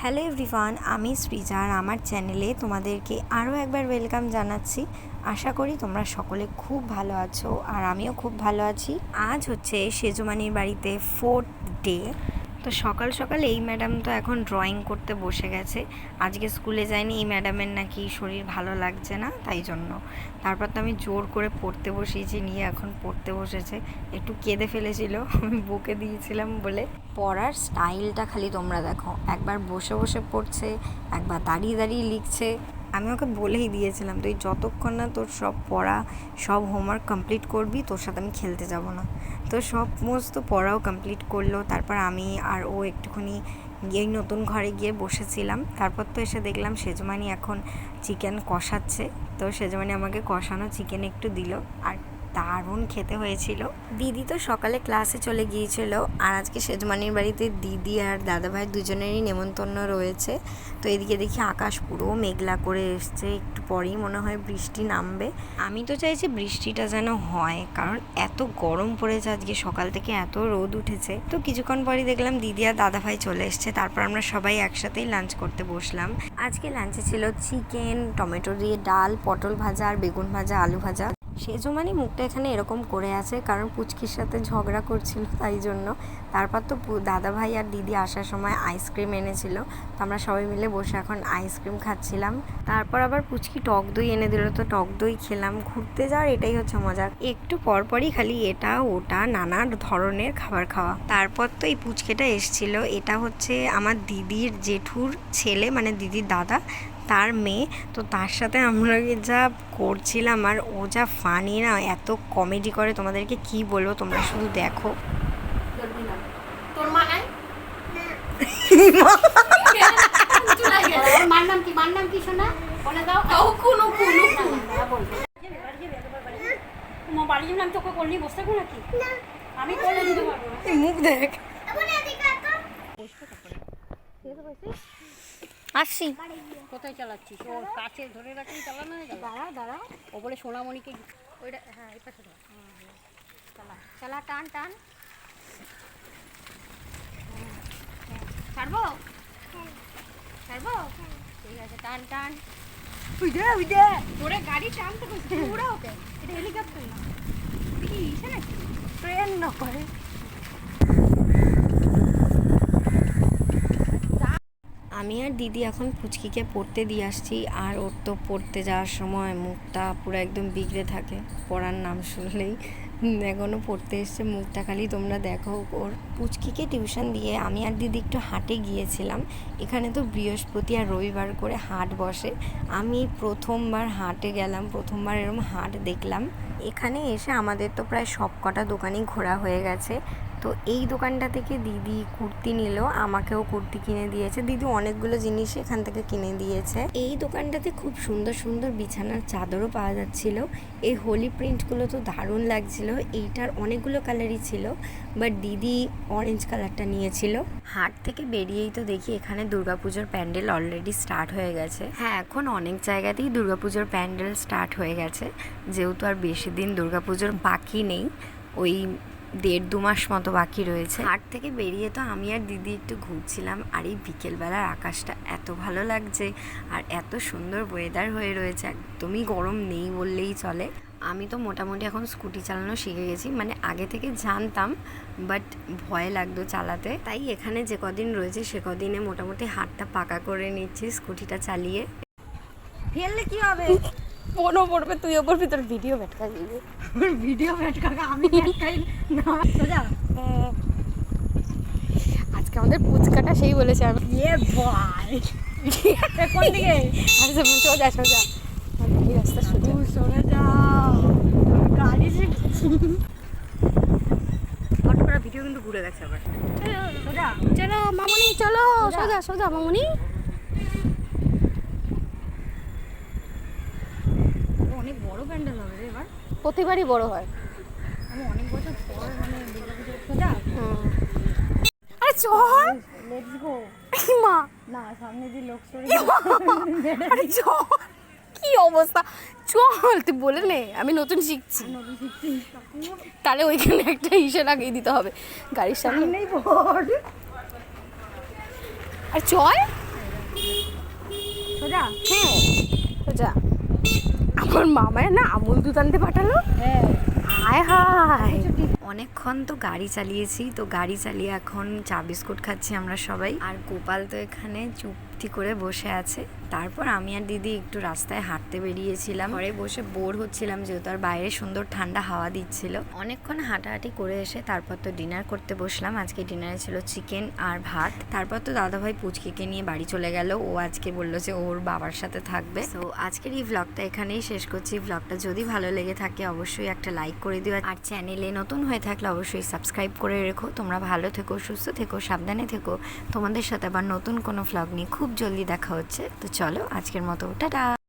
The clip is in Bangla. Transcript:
হ্যালো এভরিওয়ান আমি সৃজা আর আমার চ্যানেলে তোমাদেরকে আরও একবার ওয়েলকাম জানাচ্ছি। আশা করি তোমরা সকলে খুব ভালো আছো আর আমিও খুব ভালো আছি। আজ হচ্ছে সেজমানির বাড়িতে ফোর্থ ডে তো সকাল সকাল এই ম্যাডাম তো এখন ড্রয়িং করতে বসে গেছে। আজকে স্কুলে যায়নি এই ম্যাডামের নাকি শরীর ভালো লাগছে না, তাই জন্য। তারপর তো আমি জোর করে পড়তে বসিয়েছি, নিয়ে এখন পড়তে বসেছে। একটু কেঁদে ফেলেছিল, আমি বুকে দিয়েছিলাম বলে। পড়ার স্টাইলটা খালি তোমরা দেখো। একবার বসে বসে পড়ছে, একবার দাঁড়িয়ে দাঁড়িয়ে লিখছে। আমি ওকে বলেই দিয়েছিলাম, তুই যতক্ষণ না তোর সব পড়া, সব হোমওয়ার্ক কমপ্লিট করবি, তোর সাথে আমি খেলতে যাব না। তো সব মস্ত পড়াও কমপ্লিট করল, তারপর আমি আর ও একটুখানি এই নতুন ঘরে গিয়ে বসেছিলাম। তারপর তো এসে দেখলাম সেজমানি এখন চিকেন কষাচ্ছে, তো সেজমানি আমাকে কষানো চিকেন একটু দিল, আর দারুণ খেতে হয়েছিল। দিদি তো সকালে ক্লাসে চলে গিয়েছিল আর আজকে সেজমানির বাড়িতে দিদি আর দাদাভাই দুজনেরই নেমন্তন্ন রয়েছে। তো এদিকে দেখি আকাশ পুরো মেঘলা করে এসছে। একটু পরেই মনে হয় বৃষ্টি নামবে। আমি তো চাইছি বৃষ্টিটা যেন হয়, কারণ এত গরম পড়েছে আজকে, সকাল থেকে এত রোদ উঠেছে। তো কিছুক্ষণ পরেই দেখলাম দিদি আর দাদাভাই চলে এসছে। তারপর আমরা সবাই একসাথেই লাঞ্চ করতে বসলাম। আজকে লাঞ্চে ছিল চিকেন টমেটো দিয়ে ডাল, পটল ভাজা আর বেগুন ভাজা, আলু ভাজা। সেজমানি মুখটা এখানে এরকম করে আছে, কারণ পুচকির সাথে ঝগড়া করছিল তাই জন্য। তারপর তো দাদা ভাই আর দিদি আসার সময় আইসক্রিম এনেছিল। তো আমরা সবাই মিলে বসে এখন আইসক্রিম খাচ্ছিলাম। তারপর আবার পুচকি টক দই এনে দিল, তো টক দই খেলাম। ঘুরতে যাওয়ার এটাই হচ্ছে মজা। একটু পরপরই খালি এটা, ওটা, নানা ধরনের খাবার খাওয়া। তারপর তো এই পুচকেটা এসছিল। এটা হচ্ছে আমার দিদির জেঠুর ছেলে মানে দিদির দাদা। তার মেয়ে। তো তার সাথে আমরা যা করছিলাম আর ও যা ফানি না এত কমেডি করে তোমাদেরকে কি বলব তোমরা শুধু দেখো। মুখ দেখ। আসছি। কোথায় চালাচ্ছিস? ও কাছে ধরে রাখলেই চালানো হয়ে গেল? দাঁড়া দাঁড়া। ও বলে সোনামণিকে ওইটা হ্যাঁ এই পাশে। চালা চালা টান টান। ছাড়বো? ছাড়বো? ঠিক আছে টান টান। তোরে গাড়ি টানতে বলছি উড়া ওকে। এটা হেলিকপ্টার না। কি ইসে নাকি? ট্রেন নয়। আমি আর দিদি এখন পুচকিকে পড়তে দিয়ে আসছি, আর ওর তো পড়তে যাওয়ার সময় মুখটা পুরো একদম বিগড়ে থাকে। পড়ার নাম শুনলেই এখনও পড়তে এসছে মুখটা, খালি তোমরা দেখো ওর পুচকিকে টিউশন দিয়ে আমি আর দিদি একটু হাটে গিয়েছিলাম। এখানে তো বৃহস্পতি আর রবিবার করে হাট বসে। আমি প্রথমবার হাটে গেলাম, প্রথমবার এরকম হাট দেখলাম। এখানে এসে আমাদের তো প্রায় সব কটা দোকানই ঘোরা হয়ে গেছে। তো এই দোকানটা থেকে দিদি কুর্তি নিল, আমাকেও কুর্তি কিনে দিয়েছে। দিদি অনেকগুলো জিনিস এখান থেকে কিনে দিয়েছে। এই দোকানটাতে খুব সুন্দর সুন্দর বিছানার চাদরও পাওয়া যাচ্ছিল। এই হোলি প্রিন্টগুলো তো দারুণ লাগছিল। এইটার অনেকগুলো কালারই ছিল, বাট দিদি অরেঞ্জ কালারটা নিয়েছিল। হাট থেকে বেরিয়েই তো দেখি এখানে দুর্গাপুজোর প্যান্ডেল অলরেডি স্টার্ট হয়ে গেছে। হ্যাঁ এখন অনেক জায়গাতেই দুর্গাপুজোর প্যান্ডেল স্টার্ট হয়ে গেছে। যেহেতু আর বেশি দিন দুর্গাপুজোর বাকি নেই, ওই দেড় দু মাস মতো বাকি রয়েছে। হাট থেকে বেরিয়ে তো আমি আর দিদি একটু ঘুরছিলাম, আর এই বিকেলবেলার আকাশটা এত ভালো লাগছে, আর এত সুন্দর ওয়েদার হয়ে রয়েছে, একদমই গরম নেই বললেই চলে। আমি তো মোটামুটি এখন স্কুটি চালানো শিখে গেছি মানে আগে থেকে জানতাম বাট ভয় লাগতো চালাতে। তাই এখানে যে কদিন রয়েছে, সে কদিনে মোটামুটি হাতটা পাকা করে নিচ্ছি স্কুটিটা চালিয়ে। ফেললে কি হবে? মনও পড়বে তুইও পড়বি তোর ভিডিও ভেটকা দিবি ভিডিও কাকা আমি একটাই না সোজা। আজকে আমাদের পুচকাটা সেই বলেছে আমি ইয়ে ভাই কোন দিকে? আচ্ছা সোজা সোজা। এই রাস্তা সোজা। তুই সরে যাও। গাড়ি ফটো করা ভিডিও কিন্তু ঘুরে গেছে আবার। চলো মামনি চলো। সোজা সোজা মামনি অনেক বড় প্যান্ডেল হবে রে এবার। প্রতিবারই বড় হয়। আমি অনেক বছর পর মানে সোজা আরে চল। লেটস গো মা। না সামনে দিয়ে লোক সরে আরে চল। কি অবস্থা? চল তুই বলে নে আমি নতুন শিখছি। তাহলে ওইখানে একটা ইসে লাগিয়ে দিতে হবে। গাড়ির সামনে। নেই আর চল। সোজা? হ্যাঁ। যা আমার মামায় না আমুল দুধ আনতে পাঠালো? হ্যাঁ। হায় হায়। অনেকক্ষণ তো গাড়ি চালিয়েছি, তো গাড়ি চালিয়ে এখন চা বিস্কুট খাচ্ছি আমরা সবাই। আর গোপাল তো এখানে চুপটি করে বসে আছে। তারপর আমি আর দিদি একটু রাস্তায় হাঁটতে বেরিয়েছিলাম। ঘরে বসে বোর হচ্ছিলাম যেহেতু আর বাইরে সুন্দর ঠান্ডা হাওয়া দিচ্ছিল। অনেকক্ষণ হাঁটাহাঁটি করে এসে তারপর তো ডিনার করতে বসলাম। আজকে ডিনারে ছিল চিকেন আর ভাত। তারপর তো দাদাভাই পুচকিকে নিয়ে বাড়ি চলে গেল। ও আজকে বলল যে ওর বাবার সাথে থাকবে। তো আজকের এই ভ্লগটা এখানেই শেষ করছি। ভ্লগটা যদি ভালো লেগে থাকে অবশ্যই একটা লাইক করে দিও। আর চ্যানেলে নতুন হয়ে থাকলে অবশ্যই সাবস্ক্রাইব করে রেখো। তোমরা ভালো থেকো, সুস্থ থেকো, সাবধানে থেকো। তোমাদের সাথে আবার নতুন কোনো ফ্লগ নিয়ে খুব জলদি দেখা হচ্ছে। তো চলো আজকের মতো, টাটা!